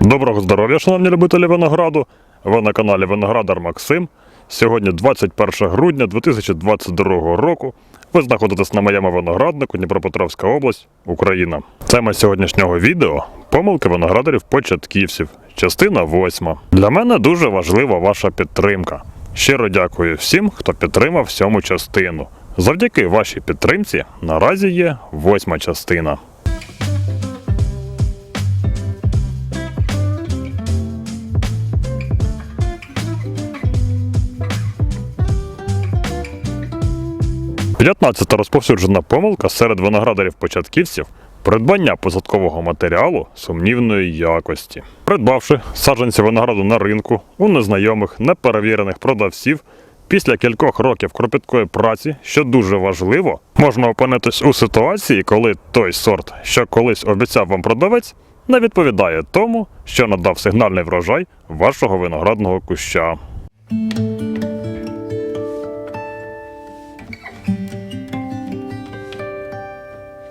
Доброго здоров'я, шановні любителі винограду. Ви на каналі Виноградар Максим. Сьогодні 21 грудня 2022 року. Ви знаходитесь на моєму винограднику Дніпропетровська область, Україна. Тема сьогоднішнього відео помилки виноградарів початківців, частина 8. Для мене дуже важлива ваша підтримка. Щиро дякую всім, хто підтримав сьому частину. Завдяки вашій підтримці наразі є восьма частина. П'ятнадцята розповсюджена помилка серед виноградарів-початківців придбання посадкового матеріалу сумнівної якості. Придбавши саджанці винограду на ринку у незнайомих, неперевірених продавців, після кількох років кропіткої праці, що дуже важливо, можна опинитись у ситуації, коли той сорт, що колись обіцяв вам продавець, не відповідає тому, що надав сигнальний врожай вашого виноградного куща.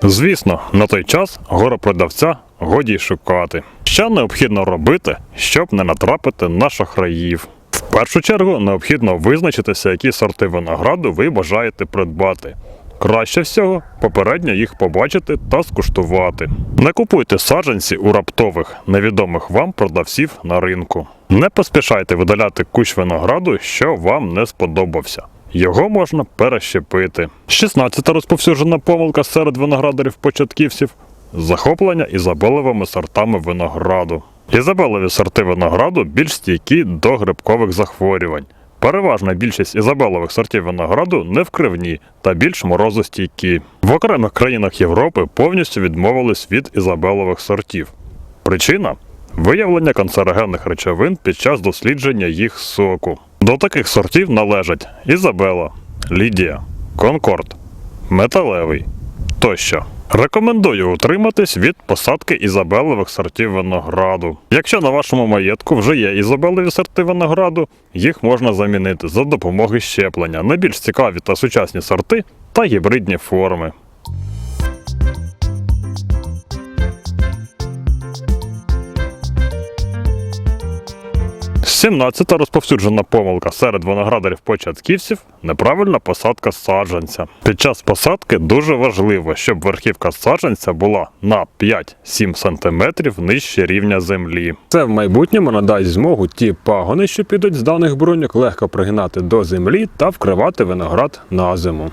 Звісно, на той час горопродавця годі шукати. Що необхідно робити, щоб не натрапити на шахраїв? В першу чергу необхідно визначитися, які сорти винограду ви бажаєте придбати. Краще всього попередньо їх побачити та скуштувати. Не купуйте саджанці у раптових, невідомих вам продавців на ринку. Не поспішайте видаляти кущ винограду, що вам не сподобався. Його можна перещепити. 16-та розповсюджена помилка серед виноградарів-початківців захоплення ізабелевими сортами винограду. Ізабелеві сорти винограду більш стійкі до грибкових захворювань. Переважна більшість ізабелових сортів винограду не вкривні та більш морозостійкі. В окремих країнах Європи повністю відмовились від ізабелових сортів. Причина виявлення канцерогенних речовин під час дослідження їх соку. До таких сортів належать Ізабела, Лідія, Конкорд, Металевий тощо. Рекомендую утриматись від посадки ізабелевих сортів винограду. Якщо на вашому маєтку вже є ізабелеві сорти винограду, їх можна замінити за допомогою щеплення на більш цікаві та сучасні сорти та гібридні форми. 17 розповсюджена помилка серед виноградарів-початківців неправильна посадка саджанця. Під час посадки дуже важливо, щоб верхівка саджанця була на 5-7 см нижче рівня землі. Це в майбутньому надасть змогу ті пагони, що підуть з даних бруньок, легко пригинати до землі та вкривати виноград на зиму.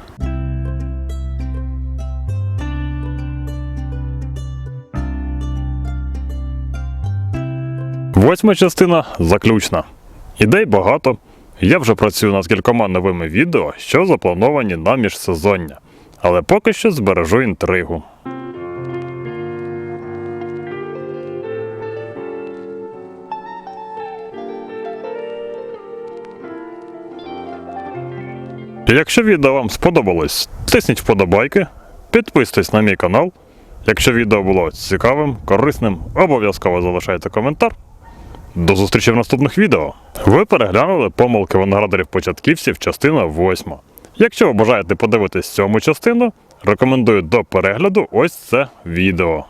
Восьма частина заключна. Ідей багато. Я вже працюю над кількома новими відео, що заплановані на міжсезоння. Але поки що збережу інтригу. Якщо відео вам сподобалось, тисніть вподобайки, підписуйтесь на мій канал. Якщо відео було цікавим, корисним, обов'язково залишайте коментар. До зустрічі в наступних відео. Ви переглянули помилки виноградарів-початківців, частина 8. Якщо ви бажаєте подивитись цьому частину, рекомендую до перегляду ось це відео.